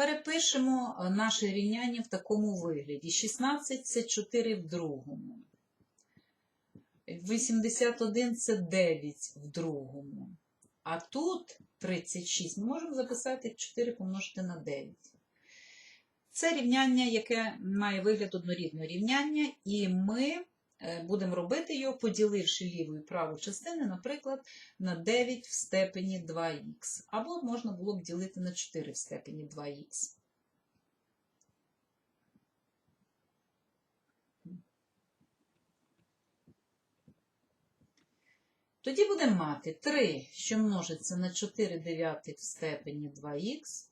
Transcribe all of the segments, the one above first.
Перепишемо е, наше рівняння в такому вигляді. 16 це 4 в другому. 81 це 9 в другому. А тут 36 ми можемо записати 4 помножити на 9. Це рівняння, яке має вигляд однорідного рівняння, і ми будемо робити його, поділивши ліву і праву частини, наприклад, на 9 в степені 2х. Або можна було б ділити на 4 в степені 2х. Тоді будемо мати 3, що множиться на 4 дев'ятих в степені 2х,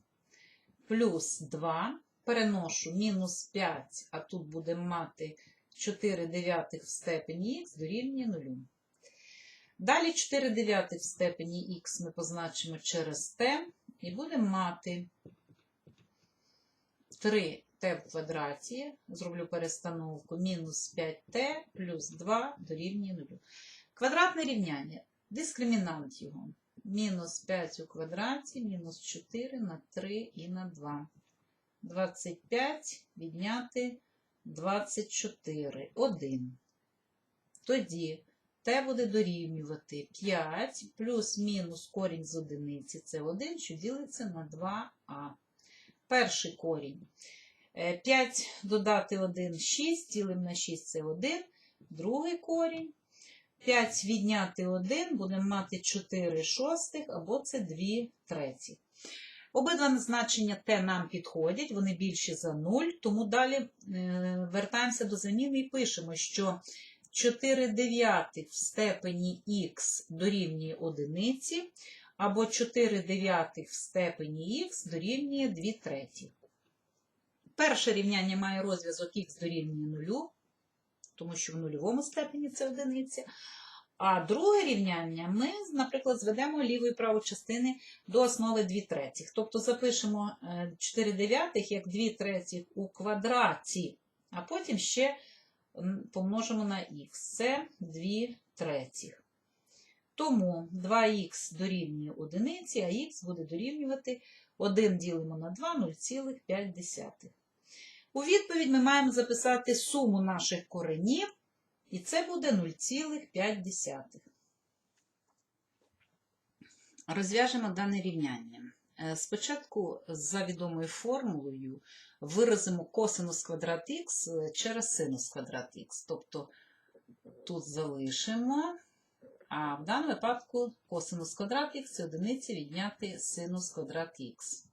плюс 2, переношу мінус 5, а тут будемо мати 4 дев'ятих в степені х дорівнює 0. Далі 4 дев'ятих в степені х ми позначимо через t, і будемо мати 3t в квадраті, зроблю перестановку, мінус 5t плюс 2 дорівнює 0. Квадратне рівняння. Дискримінант його. Мінус 5 у квадраті, мінус 4 на 3 і на 2. 25 відняти 24. 1. Тоді t буде дорівнювати 5 плюс-мінус корінь з одиниці. Це 1, що ділиться на 2а. Перший корінь. 5 додати 1 6, ділимо на 6 це 1. Другий корінь. 5 відняти 1, будемо мати 4 шостих, або це 2 треті. Обидва значення t нам підходять, вони більші за 0, тому далі е, вертаємося до заміни і пишемо, що 4 дев'ятих в степені х дорівнює 1, або 4 дев'ятих в степені х дорівнює 2 треті. Перше рівняння має розв'язок х дорівнює 0, тому що в нульовому степені це одиниця. А друге рівняння ми, наприклад, зведемо ліву і праву частини до основи 2 третіх. Тобто запишемо 4 дев'ятих як 2 третіх у квадраті, а потім ще помножимо на х. Це 2 третіх. Тому 2х дорівнює 1, а х буде дорівнювати 1 ділимо на 2 0,5. У відповідь ми маємо записати суму наших коренів, і це буде 0,5. Розв'яжемо дане рівняння. Е, Спочатку за відомою формулою виразимо косинус квадрат х через синус квадрат х. Тобто тут залишимо, а в даному випадку косинус квадрат х це одиниці відняти синус квадрат х.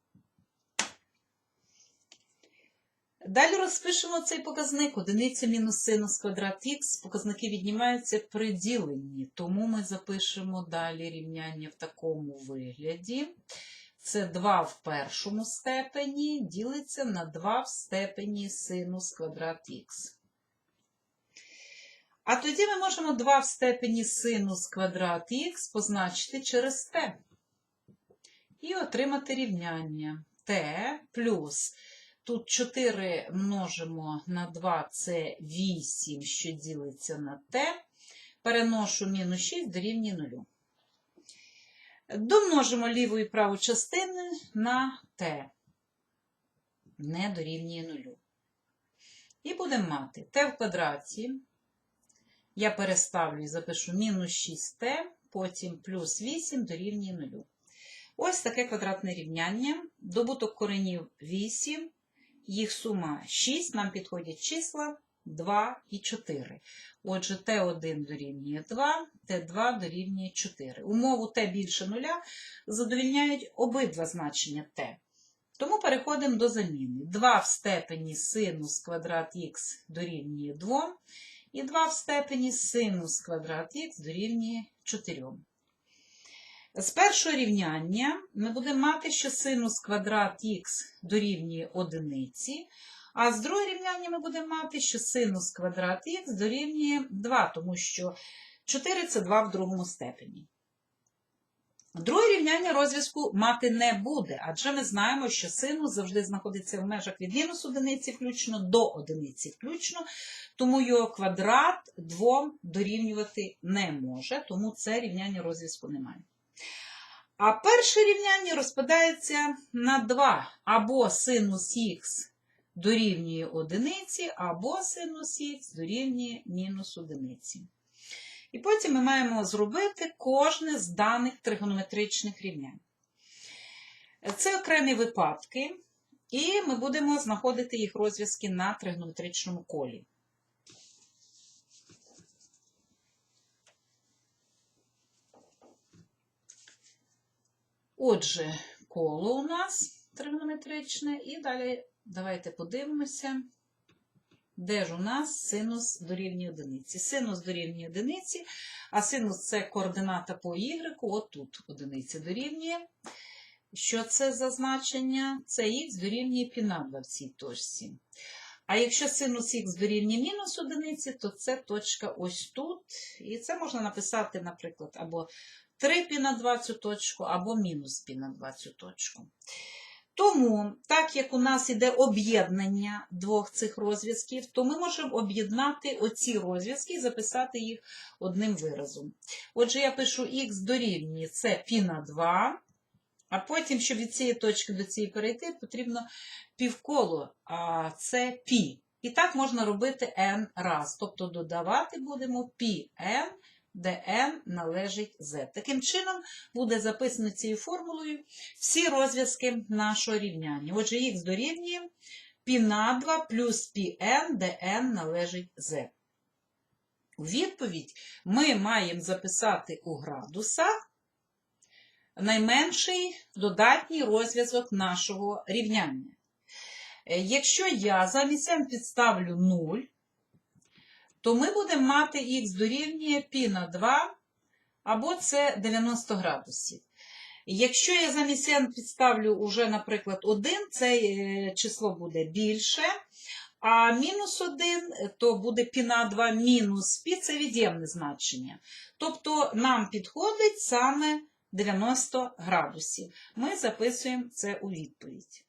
Далі розпишемо цей показник. Одиниця мінус синус квадрат х. Показники віднімаються при діленні, тому ми запишемо далі рівняння в такому вигляді. Це 2 в першому степені ділиться на 2 в степені синус квадрат х. А тоді ми можемо 2 в степені синус квадрат х позначити через t. І отримати рівняння t плюс Тут 4 множимо на 2 це 8, що ділиться на t. Переношу мінус 6 дорівнює 0. Домножимо ліву і праву частини на t. Не дорівнює 0. І будемо мати t в квадраті. Я переставлю і запишу мінус 6t, потім плюс 8 дорівнює 0. Ось таке квадратне рівняння. Добуток коренів 8 їх сума 6, нам підходять числа 2 і 4. Отже, Т1 дорівнює 2, Т2 дорівнює 4. Умову Т більше 0 задовільняють обидва значення Т. Тому переходимо до заміни. 2 в степені синус квадрат х дорівнює 2, і 2 в степені синус квадрат х дорівнює 4. З першого рівняння ми будемо мати, що синус квадрат х дорівнює одиниці, а з другого рівняння ми будемо мати, що синус квадрат х дорівнює 2, тому що 4 це 2 в другому степені. Друге рівняння розв'язку мати не буде, адже ми знаємо, що синус завжди знаходиться в межах від мінус одиниці включно до одиниці включно, тому його квадрат 2 дорівнювати не може, тому це рівняння розв'язку немає. А перше рівняння розпадається на 2. Або синус х дорівнює одиниці, або синус х дорівнює мінус одиниці. І потім ми маємо зробити кожне з даних тригонометричних рівнянь. Це окремі випадки, і ми будемо знаходити їх розв'язки на тригонометричному колі. Отже, коло у нас тригонометричне, і далі давайте подивимося, де ж у нас синус дорівнює одиниці. Синус дорівнює одиниці, а синус це координата по y, отут одиниця дорівнює. Що це за значення? Це х дорівнює 2 в цій точці. А якщо синус х дорівнює мінус одиниці, то це точка ось тут. І це можна написати, наприклад, або 3 пі на 2 цю точку, або мінус пі на 2 цю точку. Тому, так як у нас іде об'єднання двох цих розв'язків, то ми можемо об'єднати оці розв'язки і записати їх одним виразом. Отже, я пишу х дорівнює це пі на 2, а потім, щоб від цієї точки до цієї перейти, потрібно півколо, а це пі. І так можна робити n раз. Тобто додавати будемо πn, де n належить z. Таким чином буде записано цією формулою всі розв'язки нашого рівняння. Отже, х дорівнює π на 2 плюс πn, де n належить z. У відповідь ми маємо записати у градусах найменший додатній розв'язок нашого рівняння. Е, Якщо я замість m підставлю 0, то ми будемо мати х дорівнює π на 2, або це 90 градусів. Якщо я замість n підставлю уже, наприклад, 1, це е, число буде більше, а мінус 1, то буде π на 2 мінус π, це від'ємне значення. Тобто нам підходить саме 90 градусів. Ми записуємо це у відповідь.